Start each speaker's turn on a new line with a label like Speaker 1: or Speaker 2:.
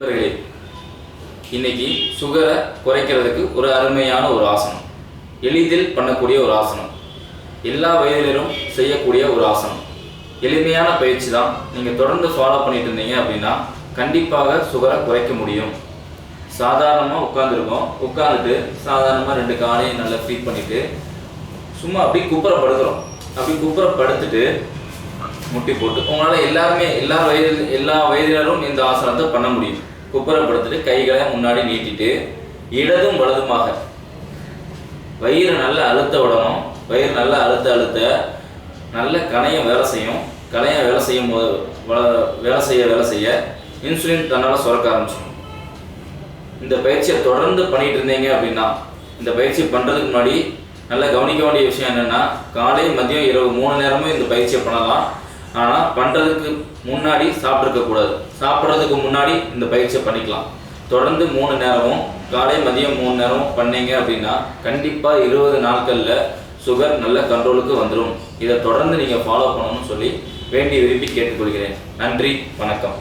Speaker 1: நண்பர்களே இன்னைக்கு சுகரை குறைக்கிறதுக்கு ஒரு அருமையான ஒரு ஆசனம். எளிதில் பண்ணக்கூடிய ஒரு ஆசனம். எல்லா வயதிலும் செய்யக்கூடிய ஒரு ஆசனம். எளிமையான பயிற்சி தான் நீங்கள் தொடர்ந்து ஃபாலோ பண்ணிட்டு இருந்தீங்க அப்படின்னா கண்டிப்பாக சுகரை குறைக்க முடியும். சாதாரணமாக உட்காந்துருக்கோம் உட்காந்துட்டு சாதாரணமாக ரெண்டு காலையும் நல்லா ஃபீட் பண்ணிவிட்டு சும்மா அப்படி குப்புற படுக்கிறோம் அப்படி குப்புற படுத்துட்டு முட்டி போட்டு உங்களால் எல்லாருமே எல்லா வயது எல்லா வயதினரும் இந்த ஆசனத்தை பண்ண முடியும். குப்புறப்படுத்திட்டு கைகளை முன்னாடி நீட்டிட்டு இடதும் வலதுமாக. வயிறு நல்லா அழுத்த விடணும் வயிறு நல்லா அழுத்த அழுத்த நல்ல கணையம் வேலை செய்யும். கணையம் வேலை செய்யும் போது வ- வேலை செய்ய வேலை செய்ய இன்சுலின் தன்னால் சுரக்க ஆரம்பிச்சிடும். இந்த பயிற்சியை தொடர்ந்து பண்ணிட்டு இருந்தீங்க அப்படின்னா இந்த பயிற்சி பண்ணுறதுக்கு முன்னாடி நல்லா கவனிக்க வேண்டிய விஷயம் என்னென்னா காலை மதியம் இரவு மூணு நேரமும் இந்த பயிற்சியை பண்ணலாம். ஆனால் பண்ணுறதுக்கு முன்னாடி சாப்பிட்ருக்க கூடாது. சாப்பிட்றதுக்கு முன்னாடி இந்த பயிற்சியை பண்ணிக்கலாம். தொடர்ந்து மூணு நேரமும் காலை மதியம் மூணு நேரமும் பண்ணீங்க அப்படின்னா கண்டிப்பாக இருபது நாட்களில் சுகர் நல்ல கண்ட்ரோலுக்கு வந்துடும் இதை தொடர்ந்து நீங்கள் ஃபாலோ பண்ணணும்னு சொல்லி வேண்டி விரும்பி கேட்டுக்கொள்கிறேன். நன்றி வணக்கம்.